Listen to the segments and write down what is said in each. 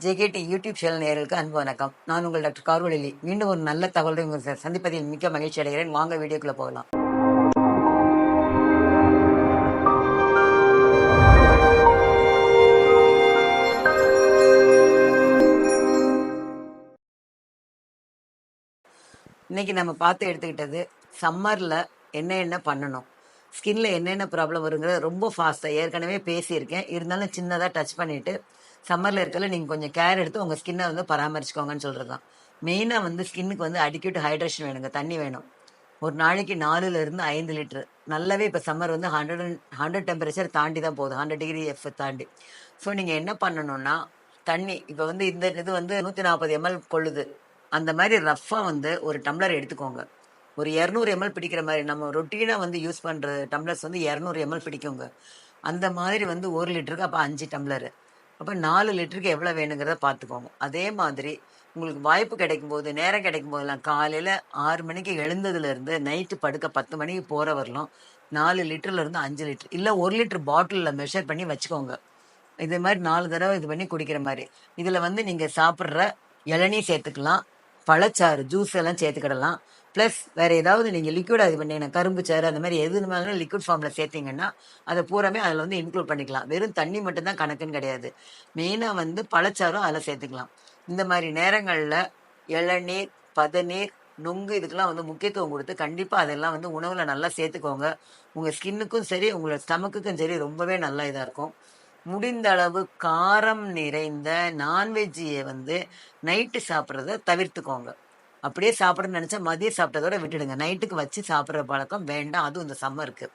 JKD YouTube channel நேயர்களுக்கு அன்பு வணக்கம். நான் உங்கள் டாக்டர் கார்வலி. மீண்டும் ஒரு நல்ல தகவலை உங்கள் சந்திப்பதில் மிக்க மகிழ்ச்சி அடைகிறேன். வாங்க வீடியோக்குள்ள போகலாம். இன்னைக்கு நம்ம பார்த்து எடுத்துக்கிட்டது சம்மரில் என்ன என்ன பண்ணணும்? ஸ்கின்ல என்னென்ன ப்ராப்ளம் வருங்கிறத ரொம்ப ஃபாஸ்ட்டாக ஏற்கனவே பேசியிருக்கேன். இருந்தாலும் சின்னதாக டச் பண்ணிவிட்டு சம்மரில் இருக்கல நீங்கள் கொஞ்சம் கேர் எடுத்து உங்கள் ஸ்கின்னை வந்து பராமரிச்சுக்கோங்கன்னு சொல்கிறது தான் மெயினாக வந்து ஸ்கின்னுக்கு வந்து அடிக்யூட் ஹைட்ரேஷன் வேணுங்க தண்ணி வேணும். ஒரு நாளைக்கு நாலுலேருந்து ஐந்து லிட்டரு நல்லாவே இப்போ சம்மர் வந்து ஹண்ட்ரட் ஹண்ட்ரட் டெம்பரேச்சர் தாண்டி தான் போகுது. ஹண்ட்ரட் டிகிரி எஃப் தாண்டி. ஸோ நீங்கள் என்ன பண்ணணும்னா தண்ணி இப்போ வந்து இந்த இது வந்து நூற்றி நாற்பது எம்எல் கொள்ளுது. அந்த மாதிரி ரஃப்பாக வந்து ஒரு டம்ளர் எடுத்துக்கோங்க. ஒரு இரநூறு எம்எல் பிடிக்கிற மாதிரி நம்ம ரொட்டீனாக வந்து யூஸ் பண்ணுற டம்ளர்ஸ் வந்து இரநூறு எம்எல் பிடிக்குங்க. அந்த மாதிரி வந்து ஒரு லிட்டருக்கு அப்போ அஞ்சு டம்ளரு அப்போ நாலு லிட்டருக்கு எவ்வளோ வேணுங்கிறத பார்த்துக்கோங்க அதே மாதிரி உங்களுக்கு வாய்ப்பு கிடைக்கும் போது நேரம் கிடைக்கும் போதெல்லாம் காலையில் ஆறு மணிக்கு எழுந்ததுலேருந்து நைட்டு படுக்க பத்து மணிக்கு போகிற வரலாம். நாலு லிட்டர்லேருந்து அஞ்சு லிட்டர். இல்லை ஒரு லிட்டர் பாட்டிலில் மெஷர் பண்ணி வச்சுக்கோங்க. இது மாதிரி நாலு தடவை இது பண்ணி குடிக்கிற மாதிரி. இதில் வந்து நீங்கள் சாப்பிட்ற இளநீ சேர்த்துக்கலாம். பழச்சாறு ஜூஸ் எல்லாம் சேர்த்துக்கிடலாம். ப்ளஸ் வேறு ஏதாவது நீங்கள் லிக்விட் இது பண்ணீங்கன்னா கரும்பு சாறு அந்த மாதிரி எது இருந்தாலும் லிக்விட் ஃபார்மில் சேர்த்தீங்கன்னா அதை பூராமே அதில் வந்து இன்க்ளூட் பண்ணிக்கலாம். வெறும் தண்ணி மட்டும்தான் கணக்குன்னு கிடையாது. மெயினாக வந்து பழச்சாறும் அதில் சேர்த்துக்கலாம். இந்த மாதிரி நேரங்களில் இளநீர் பதநீர் நுங்கு இதுக்கெல்லாம் வந்து முக்கியத்துவம் கொடுத்து கண்டிப்பாக அதெல்லாம் வந்து உணவில் நல்லா சேர்த்துக்கோங்க. உங்கள் ஸ்கின்னுக்கும் சரி உங்களோட ஸ்டமக்குக்கும் சரி ரொம்பவே நல்லா இதாக இருக்கும். முடிந்த அளவு காரம் நிறைந்த நான்வெஜ்ஜியை வந்து நைட்டு சாப்பிட்றத தவிர்த்துக்கோங்க. அப்படியே சாப்பிடணும்னு நினச்சா மதியம் சாப்பிட்டதோட விட்டுடுங்க. நைட்டுக்கு வச்சு சாப்பிட்ற பழக்கம் வேண்டாம். அதுவும் இந்த சம்மருக்கு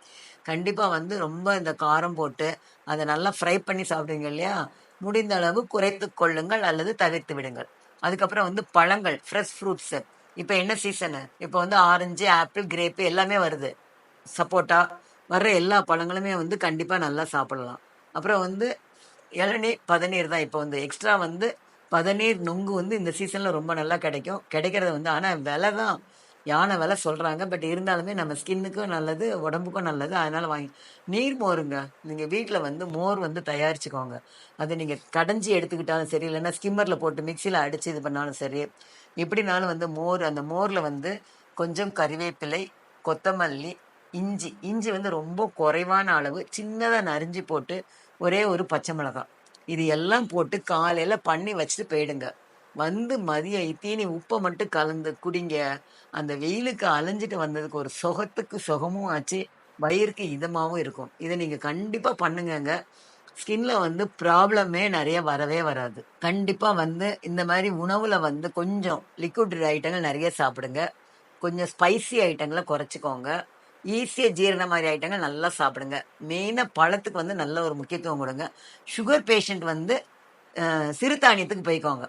கண்டிப்பாக வந்து ரொம்ப இந்த காரம் போட்டு அதை நல்லா ஃப்ரை பண்ணி சாப்பிடுங்க இல்லையா? முடிந்த அளவு குறைத்து கொள்ளுங்கள் அல்லது தவிர்த்து விடுங்கள். அதுக்கப்புறம் வந்து பழங்கள் ஃப்ரெஷ் ஃப்ரூட்ஸு இப்போ என்ன சீசனு இப்போ வந்து ஆரஞ்சு ஆப்பிள் கிரேப்பு எல்லாமே வருது. சப்போட்டா வர்ற எல்லா பழங்களுமே வந்து கண்டிப்பாக நல்லா சாப்பிடலாம். அப்புறம் வந்து இளநீர் பதநீர் தான் இப்போ வந்து எக்ஸ்ட்ரா வந்து பதநீர் நுங்கு வந்து இந்த சீசனில் ரொம்ப நல்லா கிடைக்கும். கிடைக்கிறது வந்து ஆனால் விலை தான் யானை விலை சொல்கிறாங்க பட் இருந்தாலுமே நம்ம ஸ்கின்னுக்கும் நல்லது உடம்புக்கும் நல்லது. அதனால் வாங்கி நீர் மோருங்க. நீங்கள் வீட்டில் வந்து மோர் வந்து தயாரிச்சுக்கோங்க. அது நீங்கள் கடைஞ்சி எடுத்துக்கிட்டாலும் சரி இல்லைன்னா ஸ்கிம்மரில் போட்டு மிக்சியில் அடித்து இது பண்ணாலும் சரி எப்படினாலும் வந்து மோர் அந்த மோரில் வந்து கொஞ்சம் கறிவேப்பிலை கொத்தமல்லி இஞ்சி இஞ்சி வந்து ரொம்ப குறைவான அளவு சின்னதாக நரிஞ்சு போட்டு ஒரே ஒரு பச்சை மிளகாய் இது எல்லாம் போட்டு காலையில் பண்ணி வச்சுட்டு போயிடுங்க. வந்து மதியம் இத்தீனி உப்பை மட்டும் கலந்து குடிங்க. அந்த வெயிலுக்கு அலைஞ்சிட்டு வந்ததுக்கு ஒரு சுகத்துக்கு சுகமும் ஆச்சு. வயிறுக்கு இதமாகவும் இருக்கும். இதை நீங்கள் கண்டிப்பாக பண்ணுங்கங்க. ஸ்கின்ல வந்து ப்ராப்ளமே நிறைய வரவே வராது. கண்டிப்பாக வந்து இந்த மாதிரி உணவில் வந்து கொஞ்சம் லிக்விட் ஐட்டங்கள் நிறைய சாப்பிடுங்க. கொஞ்சம் ஸ்பைசி ஐட்டங்களை குறைச்சிக்கோங்க. ஈஸியாக ஜீரண மாதிரி ஐட்டங்கள் நல்லா சாப்பிடுங்க. மெயினாக பழத்துக்கு வந்து நல்ல ஒரு முக்கியத்துவம் கொடுங்க. சுகர் பேஷண்ட் வந்து சிறுதானியத்துக்கு போய்க்கோங்க.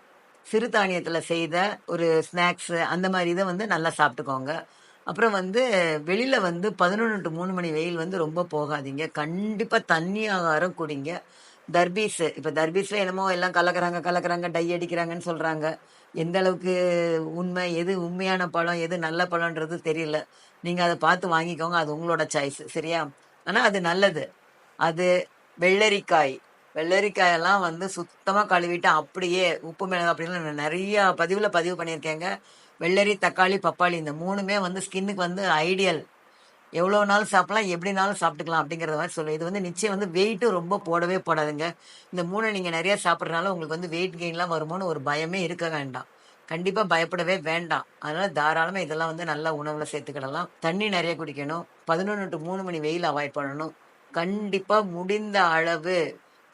சிறுதானியத்தில் செய்த ஒரு ஸ்நாக்ஸு அந்த மாதிரி இதை வந்து நல்லா சாப்பிட்டுக்கோங்க. அப்புறம் வந்து வெளியில் வந்து பதினொன்று டு மூணு மணி வெயில் வந்து ரொம்ப போகாதீங்க. கண்டிப்பாக தண்ணி ஆகாரம் குடிங்க. தர்பீஸு இப்போ தர்பீஸில் என்னமோ எல்லாம் கலக்குறாங்க கலக்கிறாங்க டை அடிக்கிறாங்கன்னு சொல்கிறாங்க எந்த அளவுக்கு உண்மை எது உண்மையான பழம் எது நல்ல பழம்ன்றது தெரியல. நீங்கள் அதை பார்த்து வாங்கிக்கோங்க அது உங்களோட சாய்ஸ் சரியா? ஆனால் அது நல்லது. அது வெள்ளரிக்காய். வெள்ளரிக்காயெல்லாம் வந்து சுத்தமாக கழுவிட்டு அப்படியே உப்பு மிளகு அப்படின்னு நான் நிறைய பதிவில் பதிவு பண்ணியிருக்கேங்க. வெள்ளரி தக்காளி பப்பாளி இந்த மூணுமே வந்து ஸ்கின்னுக்கு வந்து ஐடியல். எவ்வளோ நாள் சாப்பிடலாம் எப்படினாலும் சாப்பிட்டுக்கலாம் அப்படிங்கிறத மாதிரி சொல்லு இது வந்து நிச்சயம் வந்து வெயிட்டும் ரொம்ப போடவே போடாதுங்க. இந்த மூணை நீங்கள் நிறையா சாப்பிட்றதுனால உங்களுக்கு வந்து வெயிட் கெயின்லாம் வருமோன்னு ஒரு பயமே இருக்க வேண்டாம். கண்டிப்பா பயப்படவே வேண்டாம். அதனால தாராளமாக இதெல்லாம் வந்து நல்லா உணவில் சேர்த்துக்கிடலாம். தண்ணி நிறைய குடிக்கணும். பதினொன்று டு மூணு மணி வெயில் அவாய்ட் பண்ணணும். கண்டிப்பாக முடிந்த அளவு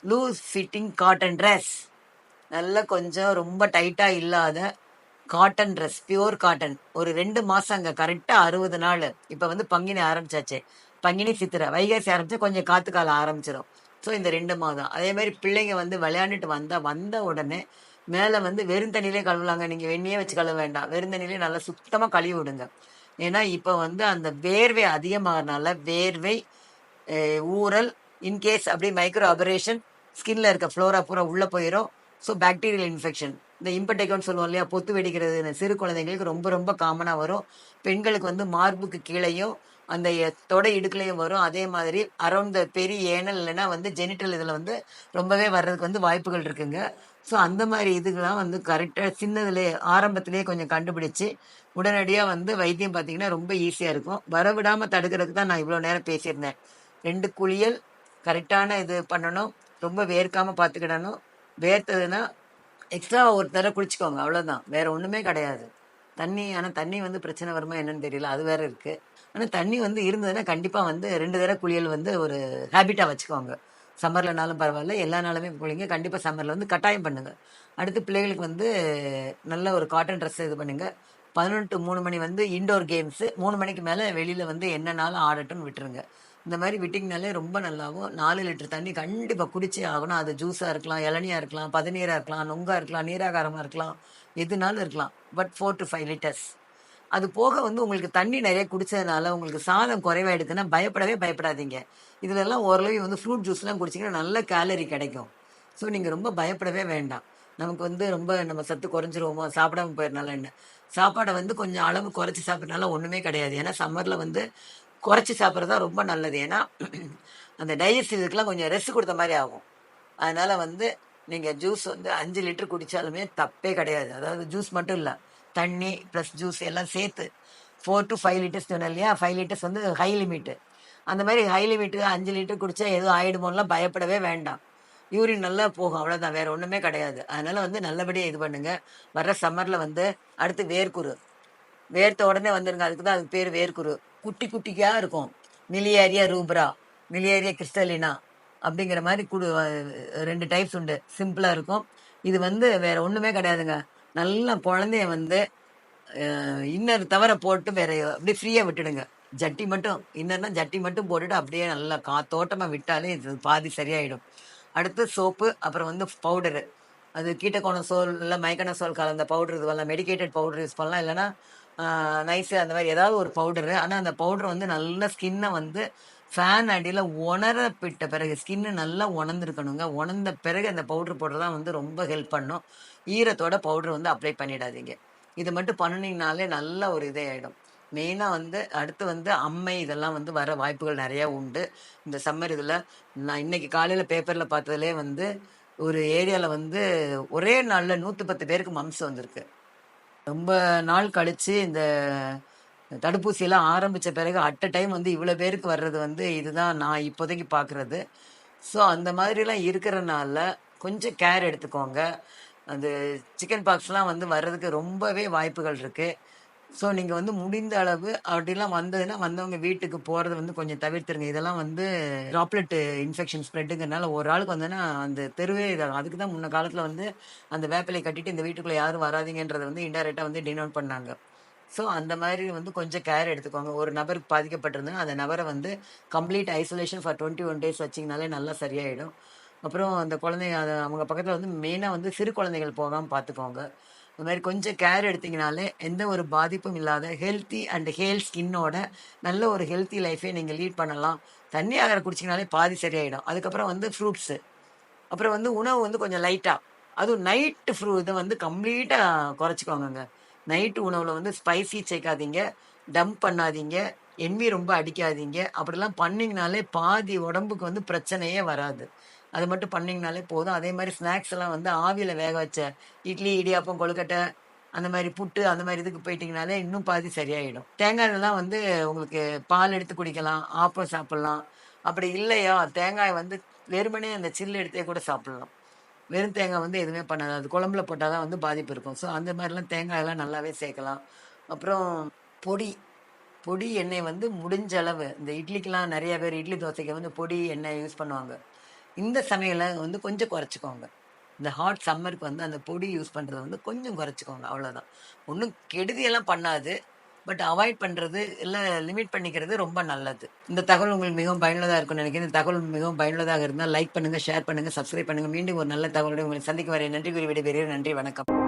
லூஸ் ஃபிட்டிங் காட்டன் ட்ரெஸ் நல்ல கொஞ்சம் ரொம்ப டைட்டாக இல்லாத காட்டன் ட்ரெஸ் பியூர் காட்டன் ஒரு ரெண்டு மாசம் அங்கே கரெக்டா அறுபது நாள். இப்போ வந்து பங்கினி ஆரம்பிச்சாச்சு. பங்கினி சித்திரை வைகாசி ஆரம்பிச்சு கொஞ்சம் காத்து காலம் ஆரம்பிச்சிடும் ஸோ இந்த ரெண்டு மாதம். அதே மாதிரி பிள்ளைங்க வந்து விளையாண்டுட்டு வந்தால் வந்த உடனே மேலே வந்து வெறும் தண்ணியிலே கழுவலாங்க. நீங்கள் வெண்ணியே வச்சு கழுவ வேண்டாம். வெறும் தண்ணியிலே நல்லா சுத்தமாக கழுவி விடுங்க. ஏன்னா இப்போ வந்து அந்த வேர்வை அதிகமாகறனால வேர்வை ஊரல் ஊறல் இன்கேஸ் அப்படி மைக்ரோ அபரேஷன் ஸ்கின்ல இருக்க ஃப்ளோரா பூரா உள்ளே போயிடும் ஸோ பாக்டீரியல் இன்ஃபெக்ஷன் இந்த இம்படெக்கோன்னு சொல்லுவோம் இல்லையா? பொத்து வெடிக்கிறது சிறு குழந்தைங்களுக்கு ரொம்ப ரொம்ப காமனாக வரும். பெண்களுக்கு வந்து மார்புக்கு கீழேயும் அந்த தொடை இடுக்கலையும் வரும். அதே மாதிரி அரௌண்ட் த பெரிய ஏனல் இல்லைன்னா வந்து ஜெனிட்டல் இதில் வந்து ரொம்பவே வர்றதுக்கு வந்து வாய்ப்புகள் இருக்குங்க. ஸோ அந்த மாதிரி இதுக்கெல்லாம் வந்து கரெக்டாக சின்னதுலேயே ஆரம்பத்திலேயே கொஞ்சம் கண்டுபிடிச்சு உடனடியாக வந்து வைத்தியம் பார்த்தீங்கன்னா ரொம்ப ஈஸியாக இருக்கும். வரவிடாமல் தடுக்கிறதுக்கு தான் நான் இவ்வளோ நேரம் பேசியிருந்தேன். ரெண்டு குளியல் கரெக்டான இது பண்ணணும் ரொம்ப வேர்க்காமல் பார்த்துக்கிடணும். வேர்த்ததுன்னா எக்ஸ்ட்ரா ஒரு தடவை குளிச்சுக்கோங்க அவ்வளோதான் வேறு ஒன்றுமே கிடையாது. தண்ணி ஆனால் தண்ணி வந்து பிரச்சனை வருமா என்னன்னு தெரியல அது வேற இருக்குது ஆனால் தண்ணி வந்து இருந்ததுன்னா கண்டிப்பாக வந்து ரெண்டு தடவை குளியல் வந்து ஒரு ஹேபிட்டாக வச்சுக்கோங்க. சம்மர்லனாலும் பரவாயில்ல எல்லா நாளுமே பிள்ளைங்க கண்டிப்பாக சம்மரில் வந்து கட்டாயம் பண்ணுங்கள் அடுத்து பிள்ளைகளுக்கு வந்து நல்ல ஒரு காட்டன் ட்ரெஸ் இது பண்ணுங்கள் பதினொன்று மூணு மணி வந்து இன்டோர் கேம்ஸு மூணு மணிக்கு மேலே வெளியில் வந்து என்னென்னாலும் ஆடட்டும்னு விட்டுருங்க. இந்த மாதிரி விட்டிங்கனாலே ரொம்ப நல்லாவும் நாலு லிட்டர் தண்ணி கண்டிப்பாக குடிச்சே ஆகணும். அது ஜூஸாக இருக்கலாம் இளநியாக இருக்கலாம் பதநீராக இருக்கலாம் நொங்காக இருக்கலாம் நீராகாரமாக இருக்கலாம் எதுனாலும் இருக்கலாம். But four to five litres அது போக வந்து உங்களுக்கு தண்ணி நிறைய குடிச்சதுனால உங்களுக்கு சாதம் குறைவாயிடுதுன்னா பயப்படவே பயப்படாதீங்க. இதுல எல்லாம் ஓரளவு வந்து ஃப்ரூட் ஜூஸ்லாம் குடிச்சிங்கன்னா நல்ல கேலரி கிடைக்கும். ஸோ நீங்கள் ரொம்ப பயப்படவே வேண்டாம். நமக்கு வந்து ரொம்ப நம்ம சத்து குறைஞ்சிருவோமோ சாப்பிடாம போயிடுறனால என்ன? சாப்பாடை வந்து கொஞ்சம் அளவு குறைச்சி சாப்பிட்றதுனால ஒன்றுமே கிடையாது. ஏன்னா சம்மரில் வந்து குறைச்சி சாப்பிட்றது தான் ரொம்ப நல்லது. ஏன்னா அந்த டைஜஸ்ட் கொஞ்சம் ரெஸ்ட் கொடுத்த மாதிரி ஆகும். அதனால் வந்து நீங்கள் ஜூஸ் வந்து அஞ்சு லிட்டர் குடித்தாலுமே தப்பே கிடையாது. அதாவது ஜூஸ் மட்டும் இல்லை. தண்ணி ப்ளஸ் ஜூஸ் எல்லாம் சேர்த்து ஃபோர் டு ஃபைவ் லிட்டர்ஸ் சொன்னேன் இல்லையா? ஃபைவ் லிட்டர்ஸ் வந்து ஹை லிமிட்டு அந்த மாதிரி ஹை லிமிட்டு அஞ்சு லிட்டர் குடித்தா எதுவும் ஆகிடுமோலாம் பயப்படவே வேண்டாம். யூரின் நல்லா போகும் அவ்வளோதான் வேறு ஒன்றுமே கிடையாது. அதனால் வந்து நல்லபடியாக இது பண்ணுங்கள் வர்ற சம்மரில் வந்து அடுத்து வேர்க்குரு. வேர்த்த உடனே வந்துருங்க. அதுக்கு தான் அதுக்கு பேர் வேர்க்குரு. குட்டி குட்டிக்காக இருக்கும். மிலியாரியா ரூப்ரா மிலியாரியா கிறிஸ்டலினா அப்படிங்கிற மாதிரி குடு ரெண்டு டைப்ஸ் உண்டு. சிம்பிளாக இருக்கும். இது வந்து வேறு ஒன்றுமே கிடையாதுங்க. நல்லா குழந்தைய வந்து இன்னர் தவிர போட்டு வேற அப்படியே ஃப்ரீயா விட்டுடுங்க. ஜட்டி மட்டும் இன்னர்னா ஜட்டி மட்டும் போட்டுட்டு அப்படியே நல்லா காத்தோட்டமா விட்டாலே இது பாதி சரியாயிடும். அடுத்து சோப்பு அப்புறம் வந்து பவுடரு. அது கீட்டகோணசோல் இல்லை மைக்கனசோல் கலந்த பவுடர் இதுவெல்லாம் மெடிக்கேட்டட் பவுடர் யூஸ் பண்ணலாம். இல்லைன்னா நைஸு அந்த மாதிரி ஏதாவது ஒரு பவுடரு. ஆனால் அந்த பவுடர் வந்து நல்ல ஸ்கின்னை வந்து ஃபேன் அடியில் உணரப்பிட்ட பிறகு ஸ்கின்னு நல்லா உணர்ந்துருக்கணுங்க. உணர்ந்த பிறகு அந்த பவுடர் போடுறது தான் வந்து ரொம்ப ஹெல்ப் பண்ணும். ஈரத்தோட பவுடர் வந்து அப்ளை பண்ணிடாதீங்க. இது மட்டும் பண்ணினீங்கனாலே நல்ல ஒரு இதே ஆகிடும் மெயினாக வந்து அடுத்து வந்து அம்மை இதெல்லாம் வந்து வர வாய்ப்புகள் நிறையா உண்டு. இந்த சம்மர் இதில் நான் இன்னைக்கு காலையில் பேப்பரில் பார்த்ததுலே வந்து ஒரு ஏரியாவில் வந்து ஒரே நாளில் நூற்றி பத்து பேருக்கு மம்ஸ் வந்திருக்கு. ரொம்ப நாள் கழித்து இந்த தடுப்பூசியெல்லாம் ஆரம்பித்த பிறகு அட் அ டைம் வந்து இவ்வளோ பேருக்கு வர்றது வந்து இதுதான் நான் இப்போதைக்கு பார்க்குறது. ஸோ அந்த மாதிரிலாம் இருக்கிறனால கொஞ்சம் கேர் எடுத்துக்கோங்க. அந்த சிக்கன் பாக்ஸ்லாம் வந்து வர்றதுக்கு ரொம்பவே வாய்ப்புகள் இருக்குது ஸோ நீங்கள் வந்து முடிந்த அளவு அப்படிலாம் வந்ததுன்னா வந்தவங்க வீட்டுக்கு போகிறது வந்து கொஞ்சம் தவிர்த்துருங்க. இதெல்லாம் வந்து ட்ராப்லெட் இன்ஃபெக்ஷன் ஸ்ப்ரெட்டுங்கிறனால ஒரு ஆளுக்கு வந்தோன்னா அந்த தெருவே இதாகும். அதுக்கு தான் முன்ன காலத்தில் வந்து அந்த வேப்பிலை கட்டிட்டு இந்த வீட்டுக்குள்ளே யாரும் வராதிங்கன்றதை வந்து இன்டெரக்டாக வந்து டினோட் பண்ணாங்க. ஸோ அந்த மாதிரி வந்து கொஞ்சம் கேர் எடுத்துக்கோங்க. ஒரு நபருக்கு பாதிக்கப்பட்டிருந்தா அந்த நபரை வந்து complete isolation for twenty one days வச்சிங்கனாலே நல்லா சரியாயிடும். அப்புறம் அந்த குழந்தைங்க அதை அவங்க பக்கத்தில் வந்து மெயினாக வந்து சிறு குழந்தைகள் போகாமல் பார்த்துக்கோங்க இந்த மாதிரி கொஞ்சம் கேர் எடுத்தீங்கனாலே எந்த ஒரு பாதிப்பும் இல்லாத ஹெல்த்தி அண்ட் ஹேல் ஸ்கின்னோட நல்ல ஒரு ஹெல்த்தி லைஃபை நீங்கள் லீட் பண்ணலாம். தண்ணி ஆகிற குடிச்சிங்கனாலே பாதி சரியாயிடும். அதுக்கப்புறம் வந்து ஃப்ரூட்ஸு அப்புறம் வந்து உணவு வந்து கொஞ்சம் லைட்டாக அதுவும் நைட்டு ஃப்ரூ இதை வந்து கம்ப்ளீட்டாக குறைச்சிக்கோங்கங்க. நைட்டு உணவில் வந்து ஸ்பைசி சேர்க்காதீங்க. டம்ப் பண்ணாதீங்க. எண்ணி ரொம்ப அடிக்காதீங்க. அப்படிலாம் பண்ணிங்கனாலே பாதி உடம்புக்கு வந்து பிரச்சனையே வராது. அது மட்டும் பண்ணிங்கனாலே போதும். அதே மாதிரி ஸ்நாக்ஸ் எல்லாம் வந்து ஆவியில் வேக வச்ச இட்லி இடியாப்பம் கொழுக்கட்டை அந்த மாதிரி புட்டு அந்த மாதிரி இதுக்கு போயிட்டீங்கனாலே இன்னும் பாதி சரியாயிடும். தேங்காய்லாம் வந்து உங்களுக்கு பால் எடுத்து குடிக்கலாம் ஆப்பம் சாப்பிட்லாம். அப்படி இல்லையா? தேங்காய் வந்து வெறுமனே அந்த சில்லு எடுத்தே கூட சாப்பிடலாம். வெறும் தேங்காய் வந்து எதுவுமே பண்ணாது. அது குழம்புல போட்டால் தான் வந்து பாதிப்பு இருக்கும். ஸோ அந்த மாதிரிலாம் தேங்காயெல்லாம் நல்லாவே சேர்க்கலாம். அப்புறம் பொடி. பொடி எண்ணெய் வந்து முடிஞ்ச அளவு. இந்த இட்லிக்கெலாம் நிறைய பேர் இட்லி தோசைக்கு வந்து பொடி எண்ணெய் யூஸ் பண்ணுவாங்க. இந்த சமையலை வந்து கொஞ்சம் குறைச்சிக்கோங்க. இந்த ஹாட் சம்மருக்கு வந்து அந்த பொடி யூஸ் பண்ணுறத வந்து கொஞ்சம் குறைச்சிக்கோங்க அவ்வளோதான் ஒன்றும் கெடுதியெல்லாம் பண்ணாது பட் அவாய்ட் பண்ணுறது இல்லை லிமிட் பண்ணிக்கிறது ரொம்ப நல்லது. இந்த தகவல் உங்களுக்கு மிகவும் பயனுள்ளதாக இருக்கும்னு நினைக்கிறேன். இந்த தகவல் மிகவும் பயனுள்ளதாக இருந்தால் லைக் பண்ணுங்கள் ஷேர் பண்ணுங்கள் சப்ஸ்கிரைப் பண்ணுங்கள் மீண்டும் ஒரு நல்ல தகவலோடு உங்களை சந்திக்க வரேன் நன்றி கூறி விடைபெறுகிறேன். நன்றி வணக்கம்.